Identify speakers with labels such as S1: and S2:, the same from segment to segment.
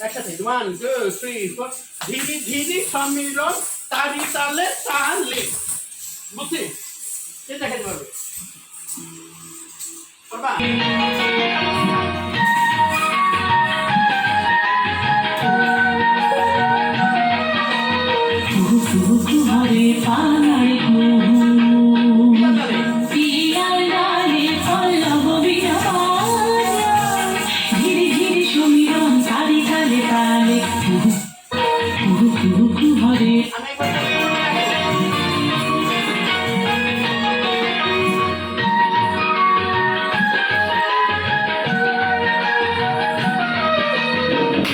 S1: একসাথে one two three four ধীরে ধীরে সম্মিলন তারি তালে তালে। বুঝলি? দেখাতে পারবে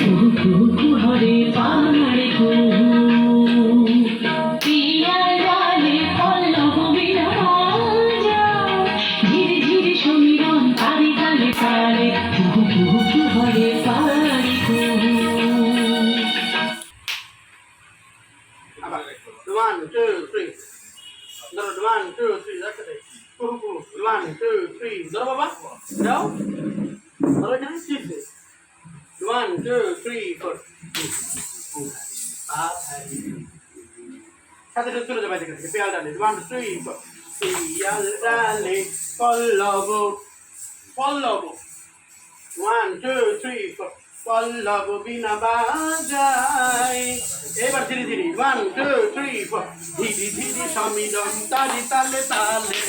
S2: হরে পানারে পিয়ার ডালে পল্লব বিরাজা ধীরে ধীরে সমীরণ তালে তালে তালে হরে পানারে
S1: আবার ওয়ান টু থ্রি ধরো ওয়ান টু থ্রি ফোর সাথে সাথে চলে যাবে থেকে, পেয়াল ডালে। ওয়ান টু থ্রি ফোর পেয়াল ডালে পল্লব পল্লব। ওয়ান টু থ্রি ফোর পল্লব বিনা বাজায়। এবার ধীরে ধীরে। ওয়ান টু থ্রি ফোর ধীরে ধীরে সমীরণ তালে তালে তালে।